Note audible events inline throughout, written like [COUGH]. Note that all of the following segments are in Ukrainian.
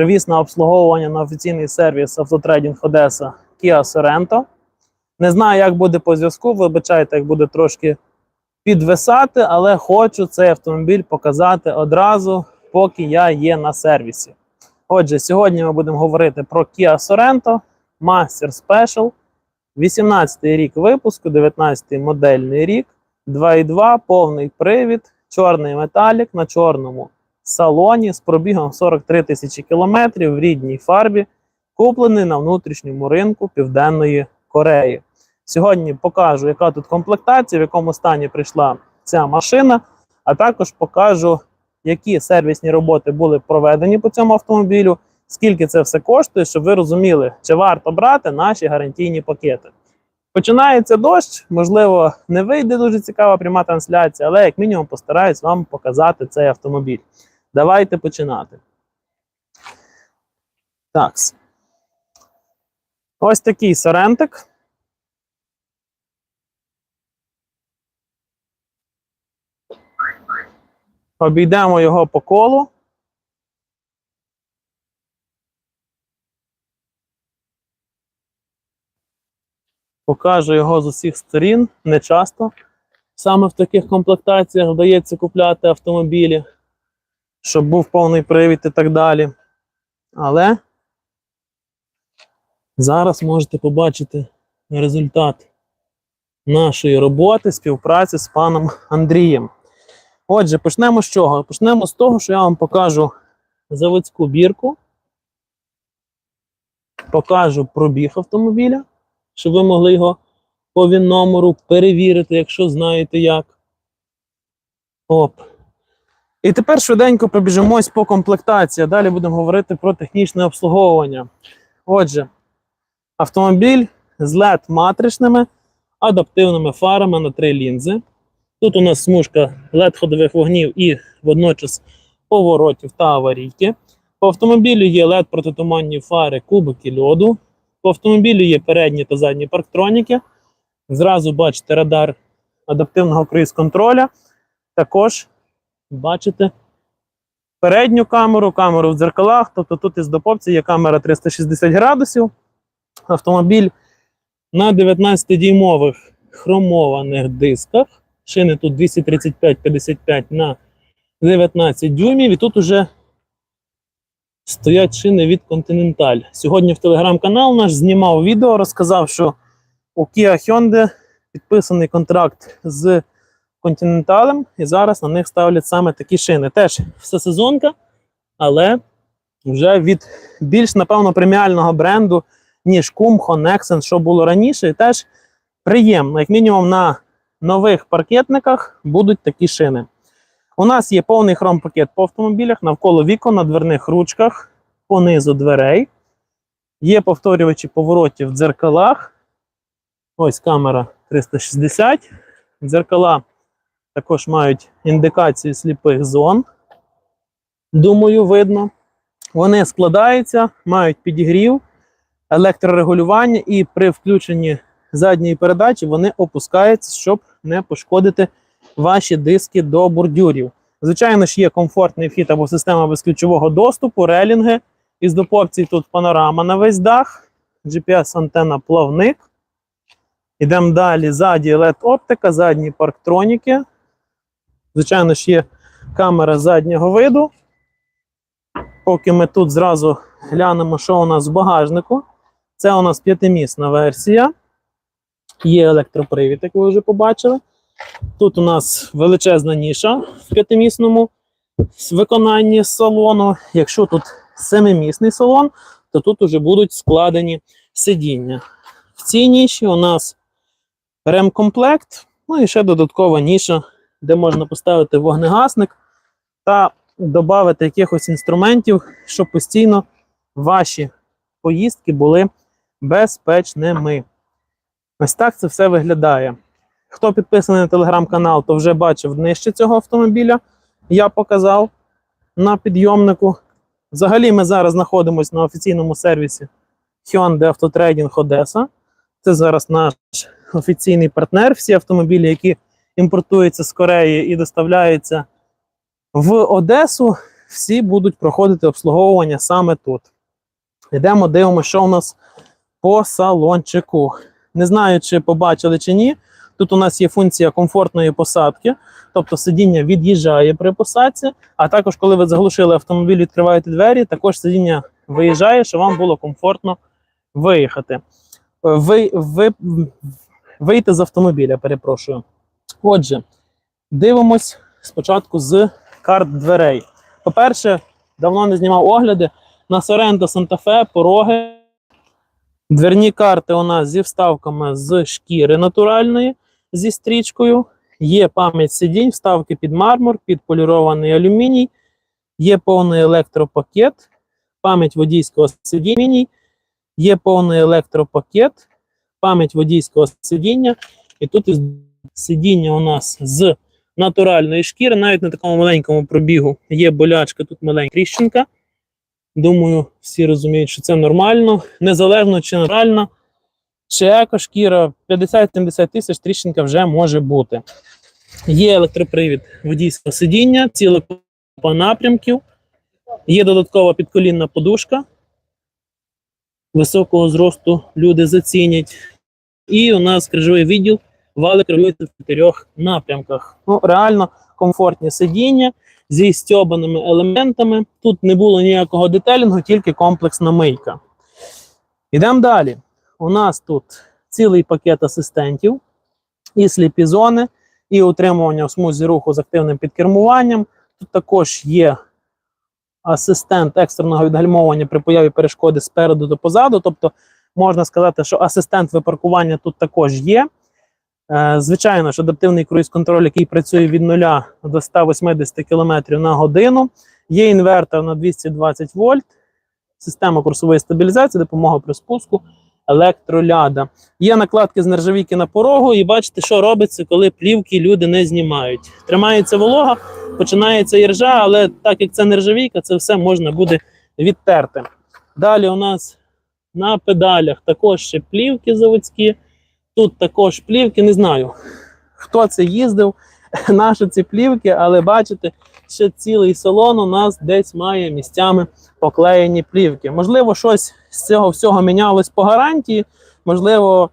привіз на обслуговування на офіційний сервіс Автотрейдинг Одеса Kia Sorento. Не знаю, як буде по зв'язку. Вибачайте, як буде трошки підвисати, але хочу цей автомобіль показати одразу, поки я є на сервісі. Отже, сьогодні ми будемо говорити про Kia Sorento Master Special. 18 й рік випуску, 19 й модельний рік, 2.2, повний привід, чорний металік на чорному салоні з пробігом 43 тисячі кілометрів в рідній фарбі, куплений на внутрішньому ринку Південної Кореї. Сьогодні покажу, яка тут комплектація, в якому стані прийшла ця машина, а також покажу, які сервісні роботи були проведені по цьому автомобілю, скільки це все коштує, щоб ви розуміли, чи варто брати наші гарантійні пакети. Починається дощ, можливо, не вийде дуже цікава пряма трансляція, але як мінімум постараюсь вам показати цей автомобіль. Давайте починати. Так. Ось такий сорентик. Обійдемо його по колу. Покажу його з усіх сторін. Не часто. Саме в таких комплектаціях вдається купляти автомобілі, щоб був повний привід і так далі. Але зараз можете побачити результат нашої роботи, співпраці з паном Андрієм. Отже, почнемо з чого? Почнемо з того, що я вам покажу заводську бірку, покажу пробіг автомобіля, щоб ви могли його по він номеру перевірити, якщо знаєте як. Оп. І тепер швиденько пробіжимось по комплектації. Далі будемо говорити про технічне обслуговування. Отже, автомобіль з led матричними адаптивними фарами на три лінзи. Тут у нас смужка led ходових вогнів і водночас поворотів та аварійки. По автомобілю є led протитуманні фари, кубики льоду. По автомобілю є передні та задні парктроніки. Зразу бачите радар адаптивного круїз-контроля. Також бачите передню камеру, камеру в дзеркалах. Тобто тут із допопці є камера 360 градусів. Автомобіль на 19-дюймових хромованих дисках. Шини тут 235-55 на 19 дюймів. І тут уже стоять шини від Continental. Сьогодні в телеграм-канал наш знімав відео, розказав, що у Kia Hyundai підписаний контракт з Continental, і зараз на них ставлять саме такі шини. Теж всесезонка, але вже від більш, напевно, преміального бренду, ніж Kumho, Nexen, що було раніше. І теж приємно, як мінімум, на нових паркетниках будуть такі шини. У нас є повний хром-пакет по автомобілях, навколо вікон, на дверних ручках, понизу дверей. Є повторювачі поворотів в дзеркалах. Ось камера 360. Дзеркала також мають індикацію сліпих зон. Думаю, видно. Вони складаються, мають підігрів, електрорегулювання, і при включенні задньої передачі вони опускаються, щоб не пошкодити ваші диски до бордюрів. Звичайно ж, є комфортний вхід або система безключового доступу, релінги. Із допопцій тут панорама на весь дах, GPS-антенна плавник. Йдемо далі. Ззаді LED-оптика, задні парктроніки. Звичайно ж, є камера заднього виду. Поки ми тут зразу глянемо, що у нас в багажнику. Це у нас п'ятимісна версія. Є електропривід, як ви вже побачили. Тут у нас величезна ніша в п'ятимісному виконанні салону. Якщо тут семимісний салон, то тут вже будуть складені сидіння. В цій ніші у нас ремкомплект, ну і ще додаткова ніша, де можна поставити вогнегасник та додати якихось інструментів, щоб постійно ваші поїздки були безпечними. Ось так це все виглядає. Хто підписаний на телеграм-канал, то вже бачив нижче цього автомобіля. Я показав на підйомнику. Взагалі, ми зараз знаходимося на офіційному сервісі Hyundai Autotrading Одеса. Це зараз наш офіційний партнер. Всі автомобілі, які імпортуються з Кореї і доставляються в Одесу, всі будуть проходити обслуговування саме тут. Йдемо, дивимося, що у нас по салончику. Не знаю, чи побачили чи ні. Тут у нас є функція комфортної посадки, тобто сидіння від'їжджає при посадці, а також, коли ви заглушили автомобіль, відкриваєте двері, також сидіння виїжджає, щоб вам було комфортно виїхати. Ви, ви, вийти з автомобіля, перепрошую. Отже, дивимось спочатку з карт дверей. По-перше, давно не знімав огляди. На Соренто Санта-Фе пороги. Дверні карти у нас зі вставками з шкіри натуральної, зі стрічкою. Є пам'ять сидінь, вставки під мармур, під полірований алюміній, є повний електропакет, пам'ять водійського сидіння, є повний електропакет, пам'ять водійського сидіння. І тут із сидіння у нас з натуральної шкіри, навіть на такому маленькому пробігу є болячка, тут маленька тріщинка. Думаю, всі розуміють, що це нормально, незалежно чи натуральна, чи екошкіра, 50-70 тисяч тріщинка вже може бути. Є електропривід водійського сидіння, ціла купа напрямків, є додаткова підколінна подушка. Високого зросту люди зацінять. І у нас крижовий відділ вали керуються в чотирьох напрямках. Ну, реально комфортні сидіння зі стьобаними елементами. Тут не було ніякого детелінгу, тільки комплексна мийка. Йдемо далі. У нас тут цілий пакет асистентів, і сліпі зони, і утримування в смузі руху з активним підкермуванням. Тут також є асистент екстреного відгальмовування при появі перешкоди спереду до позаду. Тобто, можна сказати, що асистент випаркування тут також є. Е, Звичайно ж, адаптивний круїз-контроль, який працює від 0 до 180 км на годину. Є інвертор на 220 вольт, система курсової стабілізації, допомога при спуску, електроляда. Є накладки з нержавійки на порогу, і бачите, що робиться, коли плівки люди не знімають. Тримається волога, починається іржа, але так як це нержавійка, це все можна буде відтерти. Далі у нас на педалях також ще плівки заводські. Тут також плівки, не знаю, хто це їздив, [LAUGHS] наші ці плівки, але бачите, ще цілий салон у нас десь має місцями поклеєні плівки. Можливо, щось з цього всього мінялось по гарантії, можливо,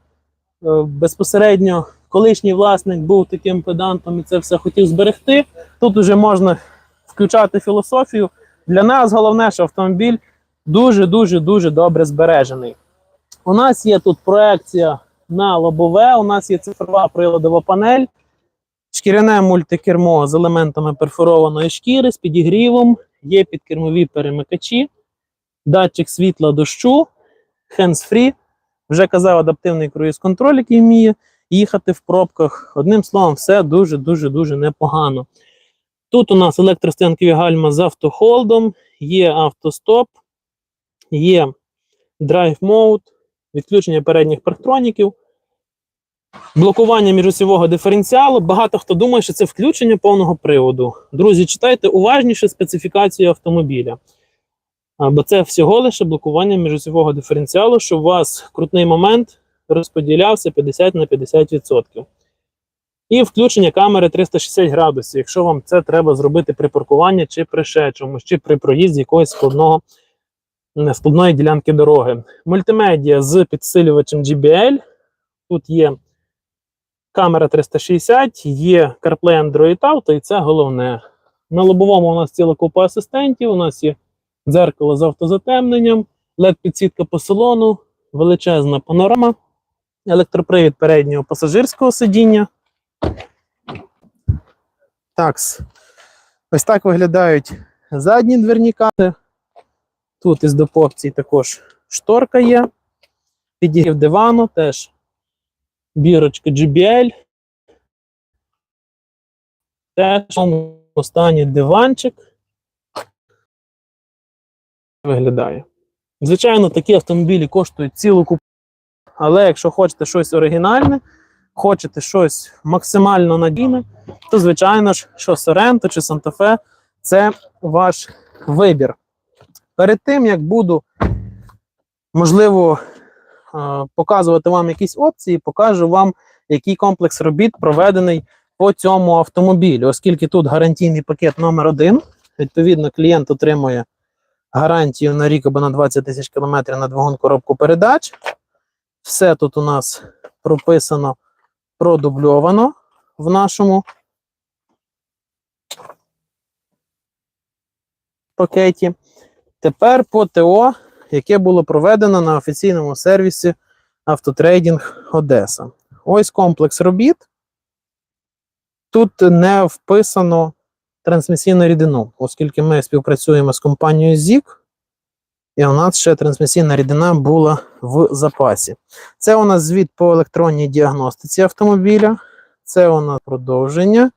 е, безпосередньо колишній власник був таким педантом і це все хотів зберегти. Тут вже можна включати філософію. Для нас головне, що автомобіль дуже-дуже дуже добре збережений. У нас є тут проекція на лобове. У нас є цифрова приладова панель, шкіряне мультикермо з елементами перфорованої шкіри, з підігрівом, є підкермові перемикачі, датчик світла дощу, hands-free. Вже казав адаптивний круїз-контроль, який вміє їхати в пробках. Одним словом, все дуже-дуже дуже непогано. Тут у нас електростоянкові гальма з автохолдом, є автостоп, є драйв мод, відключення передніх парктроніків, блокування міжосьового диференціалу. Багато хто думає, що це включення повного приводу. Друзі, читайте уважніше специфікацію автомобіля. Бо це всього лише блокування міжосьового диференціалу, щоб у вас крутний момент розподілявся 50 на 50%. І включення камери 360 градусів, якщо вам це треба зробити при паркуванні чи при ще чомусь, чи при проїзді якогось складного складної ділянки дороги. Мультимедіа з підсилювачем GBL. Тут є камера 360, є CarPlay Android Auto, і це головне. На лобовому у нас ціла купа асистентів, у нас є дзеркало з автозатемненням, LED-підсвітка по салону, величезна панорама, електропривід переднього пасажирського сидіння. Такс. Ось так виглядають задні дверні карти. Тут із допопцій також шторка є. Підігрів дивану, теж бірочка GBL. Теж в стані диванчик. Виглядає. Звичайно, такі автомобілі коштують цілу купу. Але якщо хочете щось оригінальне, хочете щось максимально надійне, то, звичайно ж, що Sorento чи Fe – це ваш вибір. Перед тим, як буду, можливо, показувати вам якісь опції, покажу вам, який комплекс робіт проведений по цьому автомобілю, оскільки тут гарантійний пакет номер один Відповідно, клієнт отримує гарантію на рік або на 20 тисяч кілометрів на двигун коробку передач. Все тут у нас прописано, продубльовано в нашому пакеті. Тепер по ТО, яке було проведено на офіційному сервісі Автотрейдинг Одеса. Ось комплекс робіт. Тут не вписано трансмісійну рідину, оскільки ми співпрацюємо з компанією ZIG, і у нас ще трансмісійна рідина була в запасі. Це у нас звіт по електронній діагностиці автомобіля. Це у нас продовження.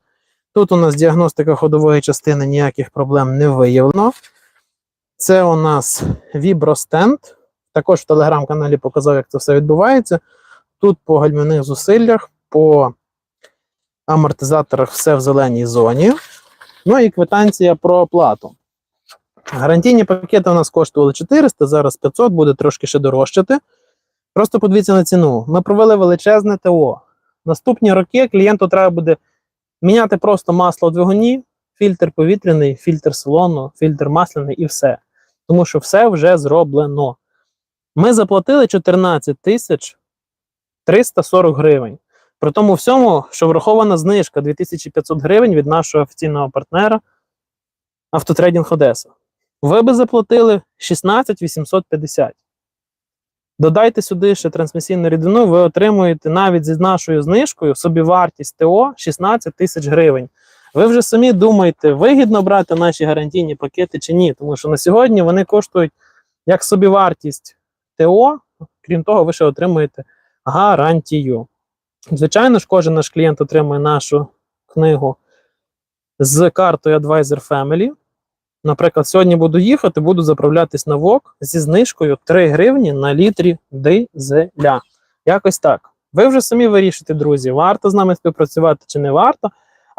Тут у нас діагностика ходової частини ніяких проблем не виявлено. Це у нас вібростенд. Також в телеграм-каналі показав, як це все відбувається. Тут по гальмівних зусиллях, по амортизаторах все в зеленій зоні. Ну і квитанція про оплату. Гарантійні пакети у нас коштували 400, зараз 500, буде трошки ще дорожчати. Просто подивіться на ціну. Ми провели величезне ТО. Наступні роки клієнту треба буде міняти просто масло в двигуні, фільтр повітряний, фільтр салону, фільтр масляний і все. Тому що все вже зроблено. Ми заплатили 14 тисяч 340 гривень. При тому всьому, що врахована знижка 2500 гривень від нашого офіційного партнера Автотрейдинг Одеса. Ви би заплатили 16 850. Додайте сюди ще трансмісійну рідину, ви отримуєте навіть зі нашою знижкою собівартість ТО 16 тисяч гривень. Ви вже самі думаєте, вигідно брати наші гарантійні пакети чи ні, тому що на сьогодні вони коштують як собівартість ТО, крім того, ви ще отримуєте гарантію. Звичайно ж, кожен наш клієнт отримує нашу книгу з картою Advisor Family. Наприклад, сьогодні буду їхати, буду заправлятись на ВОК зі знижкою 3 гривні на літрі дизеля. Якось так. Ви вже самі вирішите, друзі, варто з нами співпрацювати чи не варто.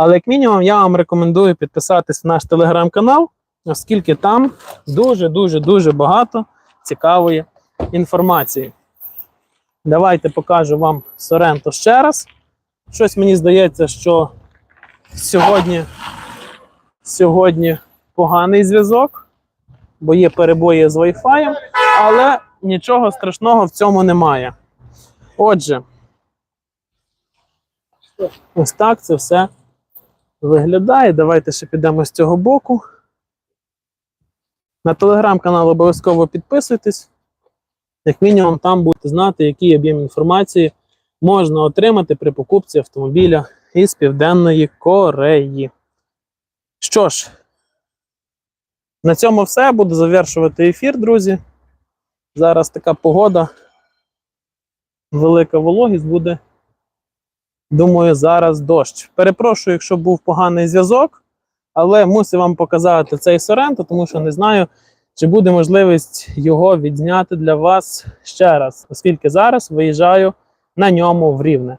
Але як мінімум я вам рекомендую підписатись в наш телеграм-канал, оскільки там дуже-дуже дуже багато цікавої інформації. Давайте покажу вам Соренто ще раз. Щось мені здається, що сьогодні, сьогодні поганий зв'язок, бо є перебої з Wi-Fi, але нічого страшного в цьому немає. Отже, ось так це все виглядає. Давайте ще підемо з цього боку. На телеграм-канал обов'язково підписуйтесь. Як мінімум, там будете знати, який об'єм інформації можна отримати при покупці автомобіля із Південної Кореї. Що ж, на цьому все. Буду завершувати ефір, друзі. Зараз така погода, велика вологість буде. Думаю, зараз дощ. Перепрошую, якщо був поганий зв'язок, але мусив вам показати цей Соренто, тому що не знаю, чи буде можливість його відзняти для вас ще раз, оскільки зараз виїжджаю на ньому в Рівне.